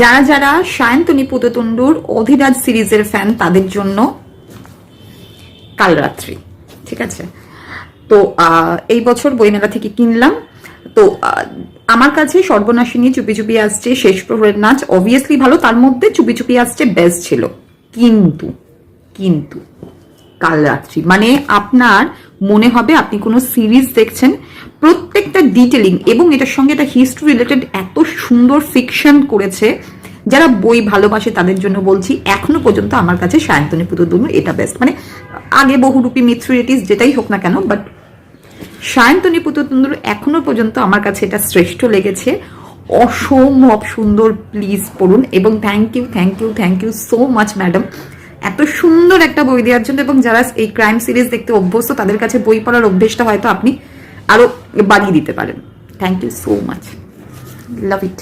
যারা যারা সায়ন্তনী পুততুণ্ডুর অধিরাজ সিরিজের ফ্যান তাদের জন্য কাল রাত্রি, ঠিক আছে? তো এই বছর বইমেলা থেকে কিনলাম। তো আমার কাছে সর্বনাশিনী চুপি চুপি আসছে, শেষ প্রহরের নাচ। অবভিয়াসলি ভালো, তার মধ্যে চুপি চুপি আসছে বেস্ট ছিল। কিন্তু কিন্তু, কাল রাত্রি মানে আপনার মনে হবে আপনি কোনো সিরিজ দেখছেন, প্রত্যেকটা ডিটেলিং এবং এটার সঙ্গে এটা হিস্ট্রি রিলেটেড এত সুন্দর ফিকশন করেছে, যারা বই ভালোবাসে তাদের জন্য বলছি, এখনও পর্যন্ত আমার কাছে সায়ন্তনী পুতুদুনু এটা বেস্ট মানে আগে বহুরূপী মিথ্রিটিস যেটাই হোক না কেন বাট সায়ন্তনী পুতুতুন্দর এখনও পর্যন্ত আমার কাছে এটা শ্রেষ্ঠ লেগেছে। অসম্ভব সুন্দর প্লিজ পড়ুন এবং thank you thank you thank you so much madam এত সুন্দর একটা বই দেওয়ার জন্য এবং যারা এই ক্রাইম সিরিজ দেখতে অভ্যস্ত, তাদের কাছে বই পড়ার অভ্যেসটা হয়তো আপনি আরও বাড়িয়ে দিতে পারেন। Thank you so much love it